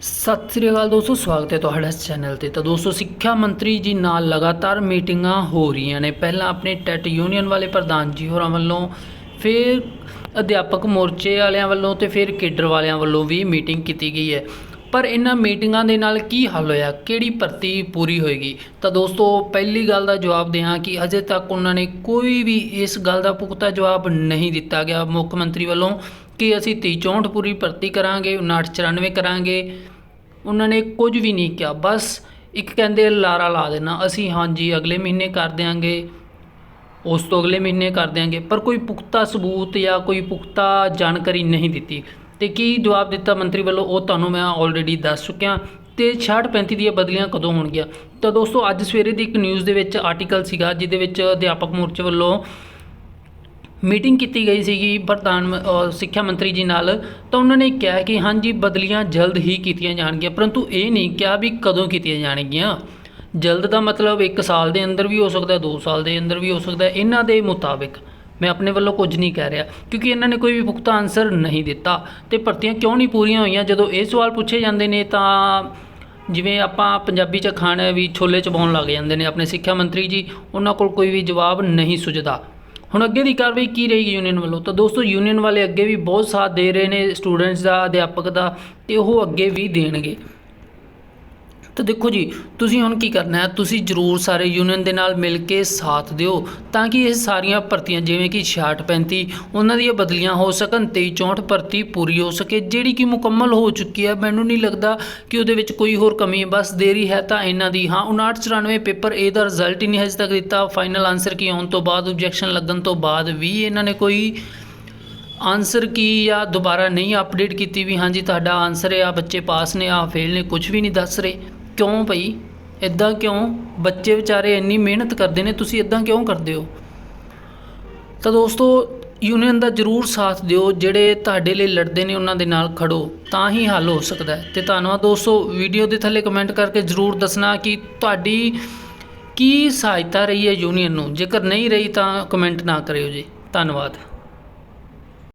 ਸਤਿ ਸ੍ਰੀ ਅਕਾਲ ਦੋਸਤੋ, ਸਵਾਗਤ ਹੈ ਤੁਹਾਡਾ ਇਸ ਚੈਨਲ ਤੇ। ਤਾਂ ਦੋਸਤੋ, ਸਿੱਖਿਆ ਮੰਤਰੀ ਜੀ ਨਾਲ ਲਗਾਤਾਰ ਮੀਟਿੰਗਾਂ ਹੋ ਰਹੀਆਂ ਨੇ। ਪਹਿਲਾਂ ਆਪਣੇ ਟੈਟ ਯੂਨੀਅਨ ਵਾਲੇ ਪ੍ਰਧਾਨ ਜੀ ਹੋਰਾਂ ਵੱਲੋਂ, ਫਿਰ ਅਧਿਆਪਕ ਮੋਰਚੇ ਵਾਲਿਆਂ ਵੱਲੋਂ ਤੇ ਫਿਰ ਕੇਡਰ ਵਾਲਿਆਂ ਵੱਲੋਂ ਵੀ ਮੀਟਿੰਗ ਕੀਤੀ ਗਈ ਹੈ। ਪਰ ਇਹਨਾਂ ਮੀਟਿੰਗਾਂ ਦੇ ਨਾਲ ਕੀ ਹੱਲ ਹੋਇਆ? ਕਿਹੜੀ ਭਰਤੀ ਪੂਰੀ ਹੋਏਗੀ? ਤਾਂ ਦੋਸਤੋ, ਪਹਿਲੀ ਗੱਲ ਦਾ ਜਵਾਬ ਦਿਆਂ ਕਿ ਅਜੇ ਤੱਕ ਉਹਨਾਂ ਨੇ ਕੋਈ ਵੀ ਇਸ ਗੱਲ ਦਾ ਪੁਖਤਾ ਜਵਾਬ ਨਹੀਂ ਦਿੱਤਾ ਗਿਆ ਮੁੱਖ ਮੰਤਰੀ ਵੱਲੋਂ। ਕਿ ਅਸੀਂ 30 64 ਪੂਰੀ ਭਰਤੀ ਕਰਾਂਗੇ 59 94 ਕਰਾਂਗੇ। ਉਹਨਾਂ ਨੇ ਕੁਝ ਵੀ ਨਹੀਂ ਕਿਹਾ। ਬਸ ਇੱਕ ਕਹਿੰਦੇ ਲਾਰਾ ਲਾ ਦੇਣਾ। ਅਸੀਂ ਹਾਂਜੀ, ਅਗਲੇ ਮਹੀਨੇ ਕਰ ਦਿਆਂਗੇ। ਉਸ ਤੋਂ ਅਗਲੇ ਮਹੀਨੇ ਕਰ ਦਿਆਂਗੇ। ਪਰ ਕੋਈ ਪੁਖਤਾ ਸਬੂਤ ਜਾਂ ਕੋਈ ਪੁਖਤਾ ਜਾਣਕਾਰੀ ਨਹੀਂ ਦਿੱਤੀ। ਤੇ ਕੀ ਜਵਾਬ ਦਿੱਤਾ ਮੰਤਰੀ ਵੱਲੋਂ? ਉਹ ਤੁਹਾਨੂੰ ਮੈਂ ਆਲਰੇਡੀ ਦੱਸ ਚੁੱਕਿਆ। ਤੇ 66 35 ਦੀਆਂ ਬਦਲੀਆਂ ਕਦੋਂ ਹੋਣਗੀਆਂ? ਤਾਂ ਦੋਸਤੋ, ਅੱਜ ਸਵੇਰੇ ਦੀ ਇੱਕ ਨਿਊਜ਼ ਦੇ ਵਿੱਚ ਆਰਟੀਕਲ ਸੀਗਾ, ਜਿਹਦੇ ਵਿੱਚ ਅਧਿਆਪਕ ਮੋਰਚੇ ਵੱਲੋਂ ਮੀਟਿੰਗ ਕੀਤੀ ਗਈ ਸੀਗੀ ਪ੍ਰਧਾਨ ਸਿੱਖਿਆ ਮੰਤਰੀ ਜੀ ਨਾਲ, ਤਾਂ ਉਹਨਾਂ ਨੇ ਕਿਹਾ ਕਿ ਹਾਂਜੀ, ਬਦਲੀਆਂ ਜਲਦ ਹੀ ਕੀਤੀਆਂ ਜਾਣਗੀਆਂ, ਪਰੰਤੂ ਇਹ ਨਹੀਂ ਕਿਹਾ ਵੀ ਕਦੋਂ ਕੀਤੀਆਂ ਜਾਣਗੀਆਂ। ਜਲਦ ਦਾ ਮਤਲਬ 1 ਸਾਲ ਦੇ ਅੰਦਰ ਵੀ ਹੋ ਸਕਦਾ 2 ਸਾਲ ਦੇ ਅੰਦਰ ਵੀ ਹੋ ਸਕਦਾ, ਇਹਨਾਂ ਦੇ ਮੁਤਾਬਿਕ। ਮੈਂ ਆਪਣੇ ਵੱਲੋਂ ਕੁਝ ਨਹੀਂ ਕਹਿ ਰਿਹਾ, ਕਿਉਂਕਿ ਇਹਨਾਂ ਨੇ ਕੋਈ ਵੀ ਪੁਖਤਾ ਆਨਸਰ ਨਹੀਂ ਦਿੱਤਾ। ਤੇ ਭਰਤੀਆਂ ਕਿਉਂ ਨਹੀਂ ਪੂਰੀਆਂ ਹੋਈਆਂ? ਜਦੋਂ ਇਹ ਸਵਾਲ ਪੁੱਛੇ ਜਾਂਦੇ ਨੇ, ਤਾਂ ਜਿਵੇਂ ਆਪਾਂ ਪੰਜਾਬੀ ਚ ਖਾਣ ਵੀ ਛੋਲੇ ਚਬਾਉਣ ਲੱਗ ਜਾਂਦੇ ਨੇ ਆਪਣੇ ਸਿੱਖਿਆ ਮੰਤਰੀ ਜੀ, ਉਹਨਾਂ ਕੋਲ ਕੋਈ ਵੀ ਜਵਾਬ ਨਹੀਂ ਸੁਝਦਾ। ਹੁਣ ਅੱਗੇ ਦੀ ਕਾਰਵਾਈ ਕੀ ਰਹੇਗੀ ਯੂਨੀਅਨ ਵੱਲੋਂ? ਤਾਂ ਦੋਸਤੋ ਯੂਨੀਅਨ ਵਾਲੇ ਅੱਗੇ ਵੀ ਬਹੁਤ ਸਾਥ ਦੇ ਰਹੇ ਨੇ ਸਟੂਡੈਂਟਸ ਦਾ, ਅਧਿਆਪਕ ਦਾ, ਤੇ ਉਹ ਅੱਗੇ ਵੀ ਦੇਣਗੇ। ਤਾਂ ਦੇਖੋ ਜੀ, ਤੁਸੀਂ ਹੁਣ ਕੀ ਕਰਨਾ ਹੈ? ਤੁਸੀਂ ਜਰੂਰ ਸਾਰੇ ਯੂਨੀਅਨ ਦੇ ਨਾਲ ਮਿਲ ਕੇ ਸਾਥ ਦਿਓ ਤਾਂ ਕਿ ਇਹ ਸਾਰੀਆਂ ਭਰਤੀਆਂ, ਜਿਵੇਂ ਕਿ 66 35 ਉਹਨਾਂ ਦੀਆਂ ਬਦਲੀਆਂ ਹੋ ਸਕਣ 23 64 ਭਰਤੀ ਪੂਰੀ ਹੋ ਸਕੇ। ਜਿਹੜੀ ਕਿ ਮੁਕੰਮਲ ਹੋ ਚੁੱਕੀ ਹੈ, ਮੈਨੂੰ ਨਹੀਂ ਲੱਗਦਾ ਕਿ ਉਹਦੇ ਵਿੱਚ ਕੋਈ ਹੋਰ ਕਮੀ ਬਸ ਦੇਰੀ ਹੈ ਤਾਂ ਇਹਨਾਂ ਦੀ। ਹਾਂ 59 94 ਪੇਪਰ, A ਦਾ ਰਿਜ਼ਲਟ ਹੀ ਨਹੀਂ ਹਜੇ ਤੱਕ ਦਿੱਤਾ। ਫਾਈਨਲ ਆਨਸਰ ਕੀ ਆਉਣ ਤੋਂ ਬਾਅਦ ਆਬਜੈਕਸ਼ਨ ਲੱਗਣ ਤੋਂ ਬਾਅਦ ਵੀ ਇਹਨਾਂ ਨੇ ਕੋਈ ਆਨਸਰ ਕੀ ਜਾਂ ਦੁਬਾਰਾ ਨਹੀਂ ਅਪਡੇਟ ਕੀਤੀ ਵੀ ਹਾਂਜੀ, ਤੁਹਾਡਾ ਆਨਸਰ ਹੈ ਆ ਬੱਚੇ ਪਾਸ ਨੇ ਆ ਫੇਲ ਨੇ ਕੁਝ ਵੀ ਨਹੀਂ ਦੱਸ ਰਹੇ। ਕਿਉਂ ਭਈ? ਇਦਾਂ ਕਿਉਂ? ਬੱਚੇ ਵਿਚਾਰੇ ਇੰਨੀ ਮਿਹਨਤ ਕਰਦੇ ਨੇ, ਤੁਸੀਂ ਇਦਾਂ ਕਿਉਂ ਕਰਦੇ ਹੋ? ਤਾਂ ਦੋਸਤੋ ਯੂਨੀਅਨ ਦਾ ਜਰੂਰ ਸਾਥ ਦਿਓ, ਜਿਹੜੇ ਤੁਹਾਡੇ ਲਈ ਲੜਦੇ ਨੇ, ਉਹਨਾਂ ਦੇ ਨਾਲ ਖੜੋ, ਤਾਂ ਹੀ ਹੱਲ ਹੋ ਸਕਦਾ ਹੈ। ਤੇ ਧੰਨਵਾਦ ਦੋਸਤੋ ਵੀਡੀਓ ਦੇ ਥੱਲੇ ਕਮੈਂਟ ਕਰਕੇ ਜਰੂਰ ਦੱਸਣਾ ਕਿ ਤੁਹਾਡੀ ਕੀ ਸਹਾਇਤਾ ਰਹੀ ਹੈ ਯੂਨੀਅਨ ਨੂੰ। ਜੇਕਰ ਨਹੀਂ ਰਹੀ ਤਾਂ ਕਮੈਂਟ ਨਾ ਕਰਿਓ ਜੀ। ਧੰਨਵਾਦ।